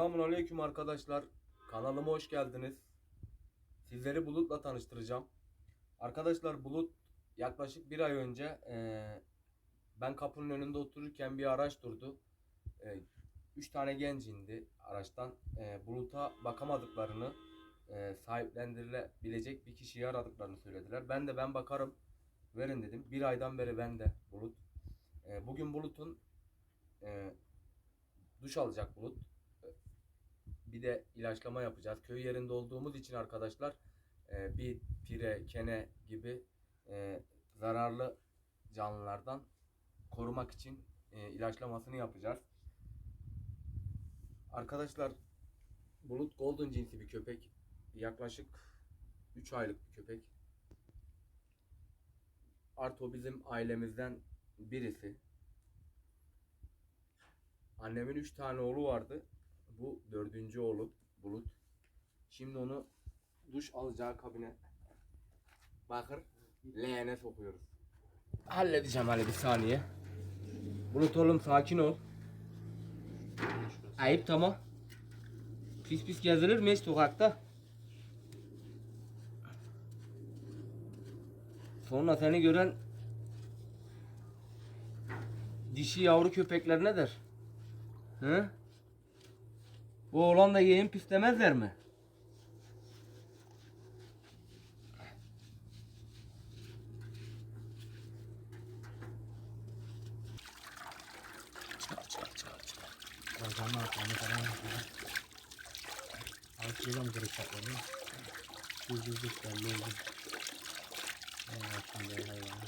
Selamünaleyküm arkadaşlar. Kanalıma hoş geldiniz. Sizleri Bulut'la tanıştıracağım. Arkadaşlar Bulut yaklaşık bir ay önce eee, ben kapının önünde otururken bir araç durdu. Eee, üç tane genç indi araçtan. Eee, Bulut'a bakamadıklarını, eee sahiplendirilebilecek bir kişiyi aradıklarını söylediler. Ben de ben bakarım verin dedim. Bir aydan beri ben de Bulut. Eee, bugün Bulut'un eee, duş alacak Bulut. Bir de ilaçlama yapacağız. Köy yerinde olduğumuz için arkadaşlar e, bir pire, kene gibi e, zararlı canlılardan korumak için e, ilaçlamasını yapacağız. Arkadaşlar Bulut Golden cinsi bir köpek. Yaklaşık 3 aylık bir köpek. Arto bizim ailemizden birisi. Annemin 3 tane oğlu vardı. Bu dördüncü oğlu Bulut. Şimdi onu duş alacağı kabine bakır leğene sokuyoruz. Halledeceğim hele bir saniye. Bulut oğlum sakin ol. Ayıp tamam. Pis pis gezilir mi sokakta? Sonra seni gören dişi yavru köpekler ne der? Hı? Bu oğlan da yeğen pis demezler mi? Çıkar çıkar çıkar çıkar. Kazanma atmanı falan yapıyor. Alçıyla mı direkt sakladı? Düz düz düz belli oldu. Evet şimdi hayvan.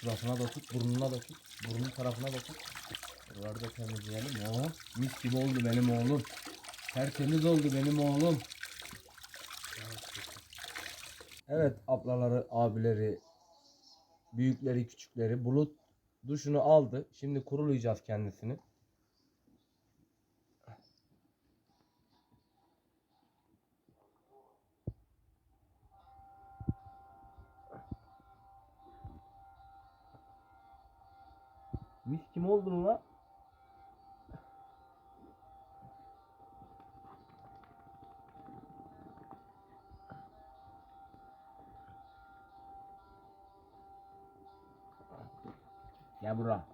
Şurasına da tut, burnuna da tut. Burnun tarafına da tut. Buraları da temizleyelim. Oo, mis gibi oldu benim oğlum. Tertemiz oldu benim oğlum. Evet ablaları, abileri, büyükleri, küçükleri bulut duşunu aldı. Şimdi kurulayacağız kendisini. Mis kim oldun la? Gel buraya.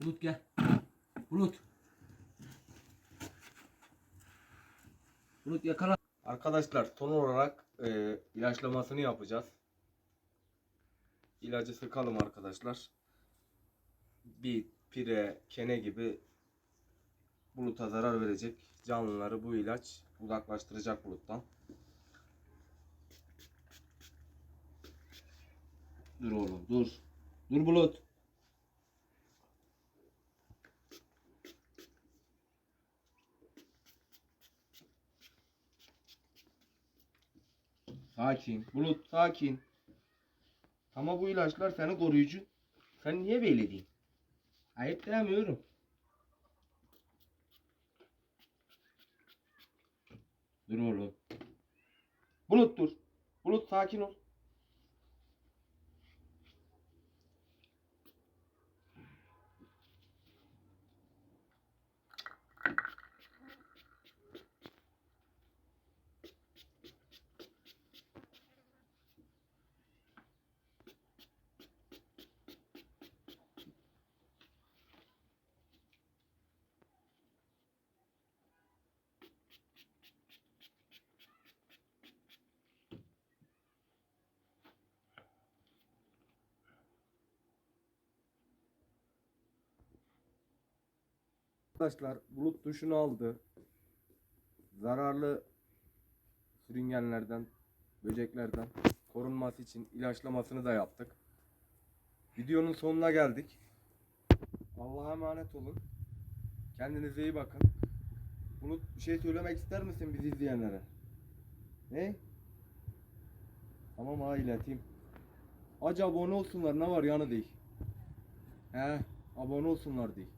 Bulut gel. Bulut. Bulut yakala. Arkadaşlar son olarak e, ilaçlamasını yapacağız. İlacı sıkalım arkadaşlar. Bir pire, kene gibi buluta zarar verecek canlıları bu ilaç uzaklaştıracak buluttan. Dur oğlum dur. Dur bulut. Sakin. Bulut sakin. Ama bu ilaçlar seni koruyucu. Sen niye böyle değil? Ayıp demiyorum. Dur oğlum. Bulut dur. Bulut sakin ol. Arkadaşlar bulut duşunu aldı. Zararlı sürüngenlerden, böceklerden korunması için ilaçlamasını da yaptık. Videonun sonuna geldik. Allah'a emanet olun. Kendinize iyi bakın. Bulut bir şey söylemek ister misin bizi izleyenlere? Ne? Tamam ha ileteyim. Acı abone olsunlar ne var yanı değil. He abone olsunlar değil.